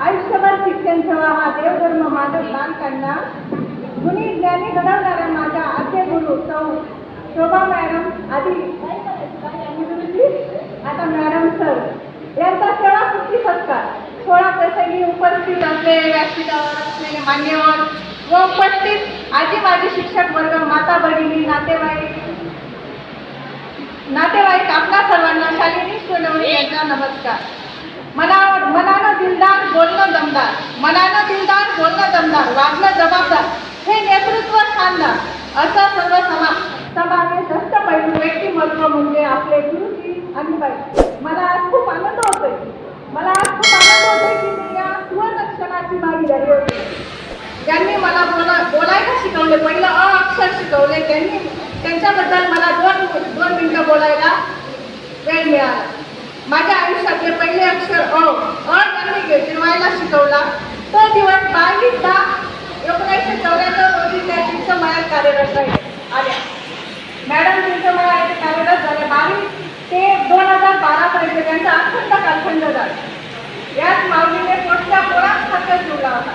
आयुष्यभर शिक्षण सेवा हा देवधर्म माझं बालकांना गुणी ज्ञानी घडवणाऱ्या माझ्या आद्य गुरु सौ शोभा मॅडम आधी आता मॅडम सर यांचा सेवा कृती सत्कार. सोळा प्रसंगी उपस्थित असलेले व्यासपीठावर असलेले मान्यवर व उपस्थित आजी माझे शिक्षक वर्ग माता भगिनी नातेवाईक नातेवाईक आपल्या सर्वांना शालिनी सोनवणे यांचा नमस्कार. मना मनानं दिलदार बोलणं दमदार. मनानं दिलदार बोलणं दमदार. वागणं जबाबदार. हे नेतृत्व शानदार असं सर्व समा जास्त पैलू व्यक्तिमत्व म्हणजे आपले गुरुजी आणि बाई. मला आज खूप आनंद होतोय. मला आज खूप आनंद होतोय की मी या सुवर्णक्षणाची भागीदारी होती. ज्यांनी मला बोला बोलायला शिकवले पहिलं अ अक्षर शिकवले त्यांनी त्यांच्याबद्दल मला दोन दोन मिनिटं बोलायला वेळ मिळाला माझ्या आयुष्यातले पहिले अक्षर अ अ त्यांनी गे- गिरवायला शिकवला तो दिवस बावीस दहा एकोणीसशे चौऱ्याण्णव रोजी त्या चिंचमळ्यात कार्यरत आल्या. मॅडम येथे कार्यरत बावीस ते दोन हजार बारापर्यंत त्यांचा अखंड कालखंड झाला. याच माऊलीने पोटच्या ठेवला होता.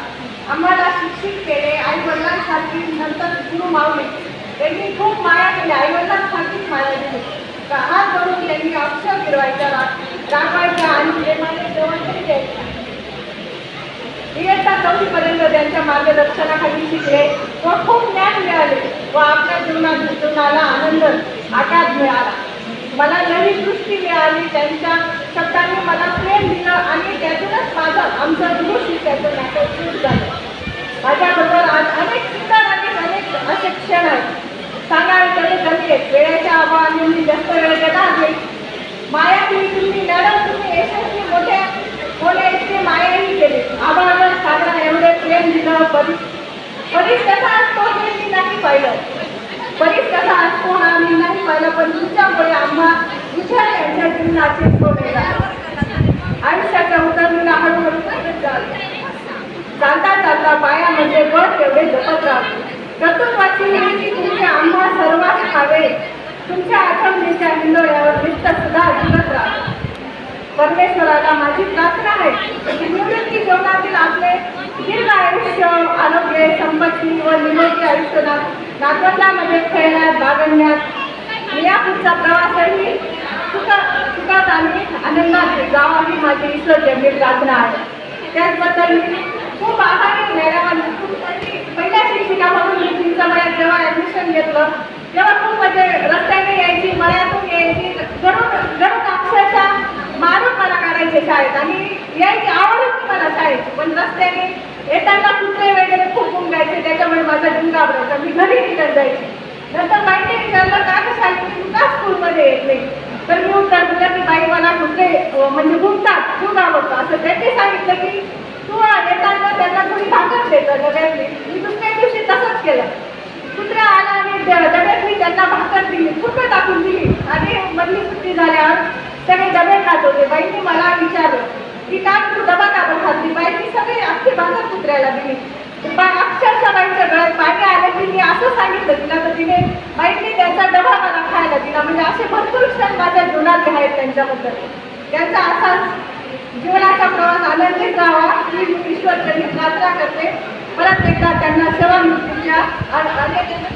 आम्हाला शिक्षित केले. आई वडिलांसारखी नंतर गुरु माऊली. त्यांनी खूप माया केली. आई वडिलांसारखीच माया दिली. का हात धरून त्यांनी अक्षर गिरवायचा राग त्यांच्या मार्गदर्शनाखाली शिकले व खूप ज्ञान मिळाले व आपल्या जीवनात जीवनाला आनंद आकार मिळाला. मला नवी दृष्टी मिळाली त्यांच्या शब्दांनी मला प्रेम दिलं आणि त्यातून माझं आमचं गुरु शिष्याचं नातं सुरू झालं माझ्याबरोबर आज अनेक सुंदर आणि अनेक असे क्षण आहेत सांगावे तरी कमी आहेत वेळेच्या अभावाने मी जास्त वेळ देणार नाही माया केली तुम्ही मॅडम तुम्ही यशस्वी मोठ्या होण्याची मायाही केली आभाळ सागरा एवढे प्रेम दिलं परी परीस कसा असतो हे मी नाही पाहिलं परीस कसा असतो हा नाही पाहिलं पण तुमच्यामुळे आम्हा विचार यांच्या जीवनाचे सोने आयुष्याच्या उतरणीला हळूहळू करत झालं चालता चालता पाया म्हणजे बळ तेवढे जपत राहतो कर्तृत्वाची निर्मिती तुमच्या आम्हा सर्वात खावे. तुमच्या आठवणीच्या हिंदोळ्यावर भिस्त सुद्धा परमेश्वराला माझी प्रार्थना आहे की निवृत्ती जीवनातील आपले दीर्घ आयुष्य आरोग्य संपत्ती व निरोगी आयुष्य नागवंडामध्ये खेळण्यात बागडण्यात मियापूरचा प्रवासही सुख सुखात आणि आनंदात जावा ही माझी ईश्वर जमीन प्रार्थना आहे. त्याचबद्दल मी खूप आभारी मॅडम पहिल्या शिक्षिकामधून मी तुमच्या जेव्हा ॲडमिशन पण रस्त्याने येताना कुत्रे वगैरे खूप गुंगायचे त्याच्यामुळे माझा जीव घाबरायचा. मी घरी निघत जायची. नंतर बाईने विचारलं का का तू का स्कूलमध्ये येत नाही? तर मी उत्तर दिलं की बाई मला कुत्रे म्हणजे गुंगतात तू घाबरतो असं त्यांनी सांगितलं की तू येताना त्यांना कोणी भाकर देतं डब्यातली मी दुसऱ्या दिवशी तसंच केलं. कुत्रा आला आणि ड- डब्यातली त्यांना भाकर दिली कुठं टाकून दिली. आणि मधली सुट्टी झाल्यावर सगळे डबे खात होते. बाईंनी मला विचारलं की का तू डबा का बरं खाल्ली बाईंनी सगळी अख्खी भाकर कुत्र्याला दिली. अक्षरशः बाईंच्या गळ्यात पाणी आलं की मी असं सांगितलं तिला तर तिने बाईंनी त्यांचा डबा मला खायला दिला. म्हणजे असे भरपूर क्षण माझ्या जीवनात आहेत त्यांच्याबद्दल. त्यांचा असाच जीवनाचा प्रवास आनंदित जावा ही ईश्वर ईश्वरचरणी प्रार्थना करते. परत एकदा त्यांना सेवा मृत्यूच्या अनेक